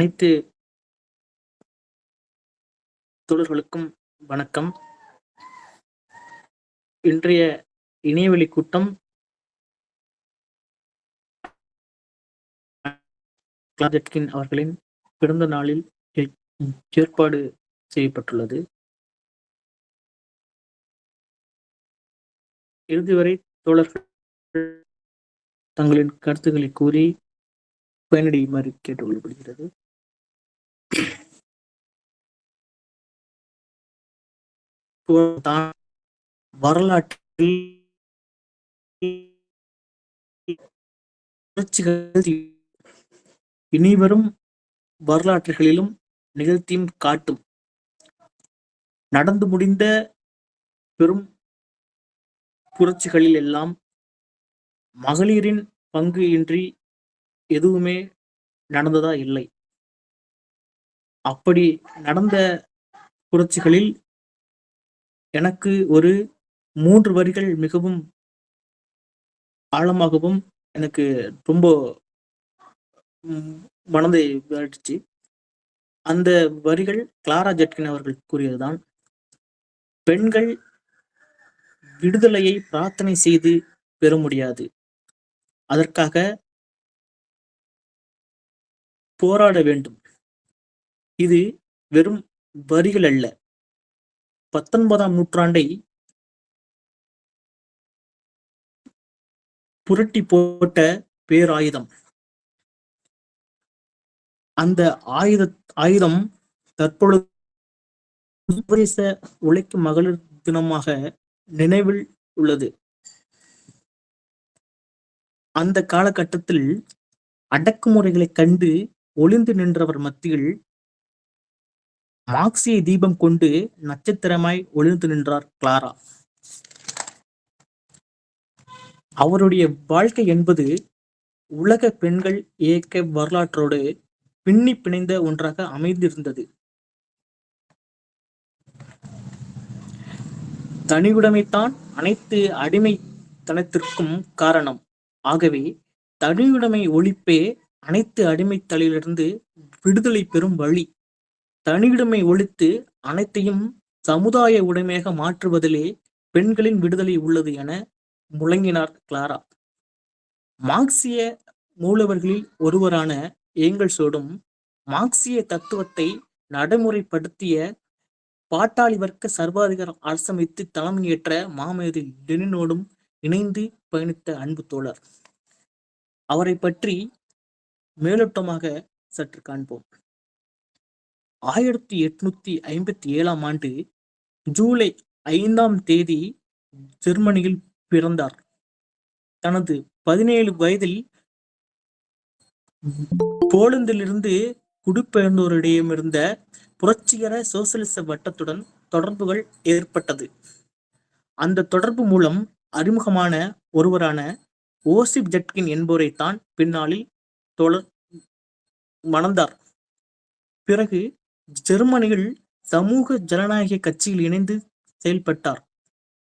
அனைத்து தோழர்களுக்கும் வணக்கம். இன்றைய இணையவெளி கூட்டம் அவர்களின் பிறந்த நாளில் ஏற்பாடு செய்யப்பட்டுள்ளது. இறுதி வரை தோழர்கள் தங்களின் கருத்துக்களை கூறி பயனடையுமாறு கேட்டுக்கொள்ளப்படுகிறது. வரலாற்றில் புரட்சிகள் இனிவரும் வரலாற்றுகளிலும் நிகழ்த்தியும் காட்டும். நடந்து முடிந்த பெரும் புரட்சிகளில் எல்லாம் மகளிரின் பங்கு இன்றி எதுவுமே நடந்ததா இல்லை. அப்படி நடந்த புரட்சிகளில் எனக்கு ஒரு மூன்று வரிகள் மிகவும் ஆழமாகவும் எனக்கு ரொம்ப மனதை விளையாட்டுச்சு அந்த வரிகள் கிளாரா ஜெட்கின் அவர்கள் கூறியதுதான் பெண்கள் விடுதலையை பிரார்த்தனை செய்து பெற முடியாது. அதற்காக போராட வேண்டும். இது வெறும் வரிகள் அல்ல. பத்தொன்பதாம் நூற்றாண்டை புரட்டி போட்ட பேராயுதம். அந்த ஆயுத ஆயுதம் தற்பொழுது சர்வதேச உழைக்கும் மகளிர் தினமாக நினைவில் உள்ளது. அந்த காலகட்டத்தில் அடக்குமுறைகளை கண்டு ஒளிந்து நின்றவர் மத்தியில் மார்க்சிய தீபம் கொண்டு நட்சத்திரமாய் ஒளிந்து நின்றார் கிளாரா. அவருடைய வாழ்க்கை என்பது உலக பெண்கள் இயக்க வரலாற்றோடு பின்னி பிணைந்த ஒன்றாக அமைந்திருந்தது. தனியுடைமைத்தான் அனைத்து அடிமைத்தனத்திற்கும் காரணம். ஆகவே தனியுடைமை ஒழிப்பே அனைத்து அடிமைத்தலிலிருந்து விடுதலை பெறும் வழி. தனியுடைமை ஒழித்து அனைத்தையும் சமுதாய உடைமையாக மாற்றுவதிலே பெண்களின் விடுதலை உள்ளது என முழங்கினார் கிளாரா. மார்க்சிய மூலவர்களில் ஒருவரான ஏங்கல்ஸோடும் மார்க்சிய தத்துவத்தை நடைமுறைப்படுத்திய பாட்டாளி வர்க்க சர்வாதிகார அரசமைத்து தலைமையேற்ற மாமேதி லெனினோடும் இணைந்து பயணித்த அன்பு தோழர். அவரை பற்றி மேலோட்டமாக சற்று காண்போம். ஆயிரத்தி எட்நூத்தி ஐம்பத்தி ஏழாம் ஆண்டு ஜூலை ஐந்தாம் தேதி ஜெர்மனியில் பிறந்தார். தனது பதினேழு வயதில் போலந்திலிருந்து குடிபெயர்ந்தோரிடமிருந்த புரட்சிகர சோசியலிச வட்டத்துடன் தொடர்புகள் ஏற்பட்டது. அந்த தொடர்பு மூலம் அறிமுகமான ஒருவரான ஓசிப் ஜட்கின் என்பவரைத்தான் பின்னாளில் தொடர் மணந்தார். பிறகு ஜெர்மனியில் சமூக ஜனநாயக கட்சியில் இணைந்து செயல்பட்டார்.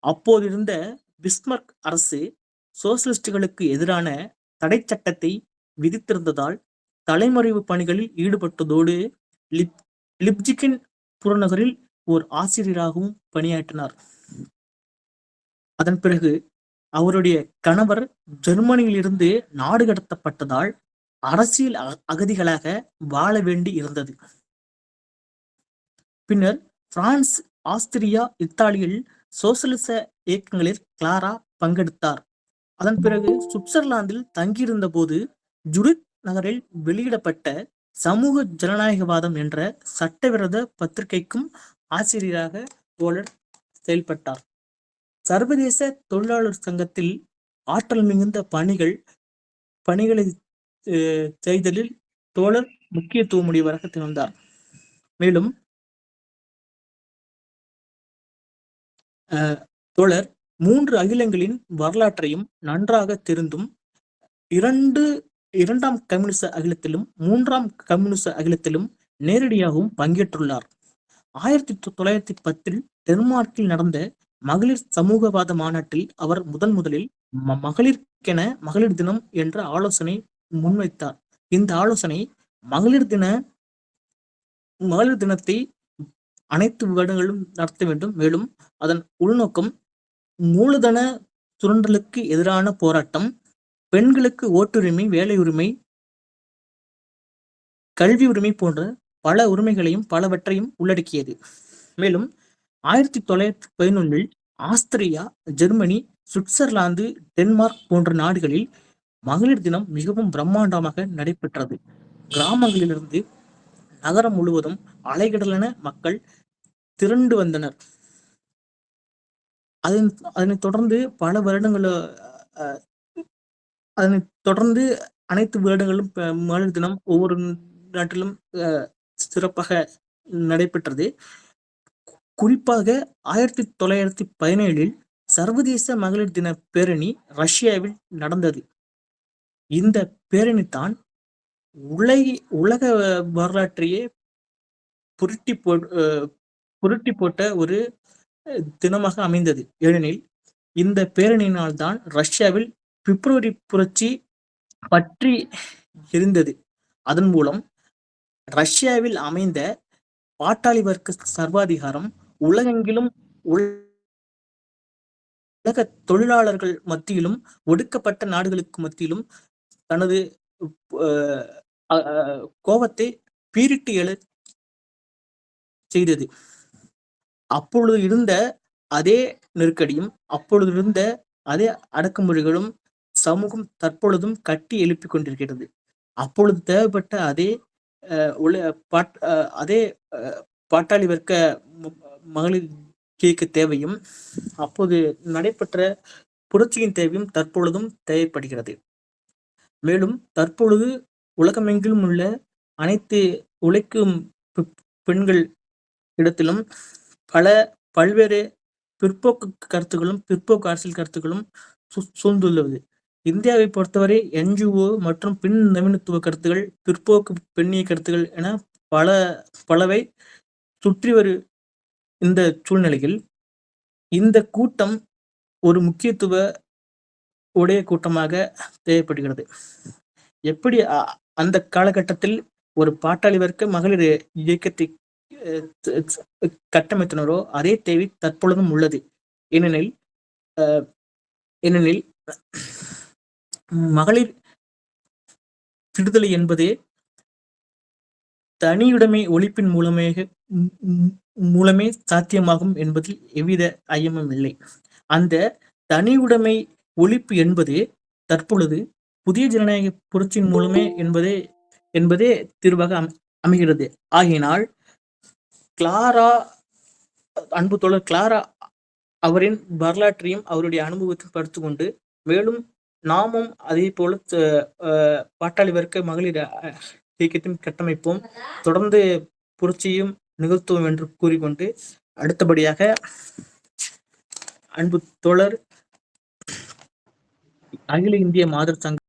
அப்போதிருந்த பிஸ்மர்க் அரசு சோசலிஸ்டுகளுக்கு எதிரான தடை சட்டத்தை விதித்திருந்ததால் தலைமறைவு பணிகளில் ஈடுபட்டதோடு லிப் லிப்ஜிகின் புறநகரில் ஓர் ஆசிரியராகவும் பணியாற்றினார். அதன் பிறகு அவருடைய கணவர் ஜெர்மனியிலிருந்து நாடு கடத்தப்பட்டதால் அரசியல் அக- அகதிகளாக வாழ வேண்டி இருந்தது. பின்னர் பிரான்ஸ் ஆஸ்திரியா இத்தாலியில் சோசலிச இயக்கங்களில் கிளாரா பங்கெடுத்தார். அதன் பிறகு சுவிட்சர்லாந்தில் தங்கியிருந்த போது ஜுரித் நகரில் வெளியிடப்பட்ட சமூக ஜனநாயகவாதம் என்ற சட்டவிரோத பத்திரிகைக்கும் ஆசிரியராக தோழர் செயல்பட்டார். சர்வதேச தொழிலாளர் சங்கத்தில் ஆற்றல் மிகுந்த பணிகள் பணிகளை செய்தலில் தோழர் முக்கியத்துவமுடையவராக திகழ்ந்தார் மேலும் தோழர் மூன்று அகிலங்களின் வரலாற்றையும் நன்றாக தெரிந்தும் இரண்டு இரண்டாம் கம்யூனிச அகிலத்திலும் மூன்றாம் கம்யூனிச அகிலத்திலும் நேரடியாகவும் பங்கேற்றுள்ளார். ஆயிரத்தி தொ- தொள்ளாயிரத்தி பத்தில் டென்மார்க்கில் நடந்த மகளிர் சமூகவாத மாநாட்டில் அவர் முதன் முதலில் ம- மகளிருக்கென மகளிர் தினம் என்ற ஆலோசனை முன்வைத்தார். இந்த ஆலோசனை மகளிர் தின மகளிர் தினத்தை அனைத்து விவாதங்களும் நடத்த வேண்டும். மேலும் அதன் உள்நோக்கம் மூலதன சுரண்டலுக்கு எதிரான போராட்டம் பெண்களுக்கு ஓட்டுரிமை வேலை உரிமை கல்வி உரிமை போன்ற பல உரிமைகளையும் பலவற்றையும் உள்ளடக்கியது. மேலும் ஆயிரத்தி தொள்ளாயிரத்தி பதினொன்றில் ஆஸ்திரியா ஜெர்மனி சுவிட்சர்லாந்து டென்மார்க் போன்ற நாடுகளில் மகளிர் தினம் மிகவும் பிரம்மாண்டமாக நடைபெற்றது. கிராமங்களிலிருந்து நகரம் முழுவதும் அலைகடலன மக்கள் திரண்டு வந்தனர். அதன் அதனைத் தொடர்ந்து பல வருடங்கள் அதனை தொடர்ந்து அனைத்து வருடங்களும் மகளிர் தினம் ஒவ்வொரு நாட்டிலும் அஹ், சிறப்பாக நடைபெற்றது. குறிப்பாக ஆயிரத்தி தொள்ளாயிரத்தி பதினேழில் சர்வதேச மகளிர் தின பேரணி ரஷ்யாவில் நடந்தது. இந்த பேரணி தான் உலக உலக வரலாற்றையே புரட்டி போ அஹ், புரட்டி போட்ட ஒரு அஹ், தினமாக அமைந்தது. ஏனெனில் இந்த பேரணியினால் தான் ரஷ்யாவில் பிப்ரவரி புரட்சி பற்றி இருந்தது. அதன் மூலம் ரஷ்யாவில் அமைந்த பாட்டாளி வர்க்க சர்வாதிகாரம் உலகெங்கிலும் உலக தொழிலாளர்கள் மத்தியிலும் ஒடுக்கப்பட்ட நாடுகளுக்கு மத்தியிலும் தனது அஹ், கோபத்தை பீரிட்டு எழ செய்தது. அப்பொழுது இருந்த அதே நெருக்கடியும் அப்பொழுது இருந்த அதே அடக்குமுறைகளும் சமூகம் தற்பொழுதும் கட்டி எழுப்பி கொண்டிருக்கிறது. அப்பொழுது தேவைப்பட்ட அதே அஹ், உல பாட் அஹ், அதே அஹ், பாட்டாளி வர்க்க மகளிர் இயக்க தேவையும் அப்போது நடைபெற்ற புரட்சியின் தேவையும் தற்பொழுதும் தேவைப்படுகிறது. மேலும் தற்பொழுது உலகமெங்கிலும் உள்ள அனைத்து உழைக்கும் பெண்கள் இடத்திலும் பல பல்வேறு பிற்போக்கு கருத்துக்களும் பிற்போக்கு அரசியல் கருத்துக்களும் சூழ்ந்துள்ளது. இந்தியாவை பொறுத்தவரை என்ஜிஓ மற்றும் பின் நவீனத்துவ கருத்துகள் பிற்போக்கு பெண்ணிய கருத்துகள் என பல பலவை சுற்றி வரு இந்த சூழ்நிலையில் இந்த கூட்டம் ஒரு முக்கியத்துவ உடைய கூட்டமாக தேவைப்படுகிறது. எப்படி அ- அந்த காலகட்டத்தில் ஒரு பாட்டாளி வர்க்க மகளிர் இயக்கத்தை கட்டமைத்தனரோ அதே தேவை தற்பொழுதும் உள்ளது. ஏனெனில் அஹ், ஏனெனில் மகளிர் விடுதலை என்பதே தனியுடைமை ஒழிப்பின் மூலமாக மூலமே சாத்தியமாகும் என்பதில் எவ்வித ஐயமும் இல்லை. அந்த தனியுடைமை ஒழிப்பு என்பது தற்பொழுது புதிய ஜனநாயக புரட்சியின் மூலமே என்பதே என்பதே தீர்வாக அமைகிறது. ஆகையினால் கிளாரா அன்பு தோழர் கிளாரா அவரின் வரலாற்றையும் அவருடைய அனுபவத்தையும் படித்துக்கொண்டு மேலும் நாமும் அதே போல பாட்டாளி வர்க்க மகளிர் இயக்கத்தையும் கட்டமைப்போம். தொடர்ந்து புரட்சியும் நிகழ்த்துவோம் என்று கூறிக்கொண்டு அடுத்தபடியாக அன்பு தோழர் அகில இந்திய மாதர் சங்க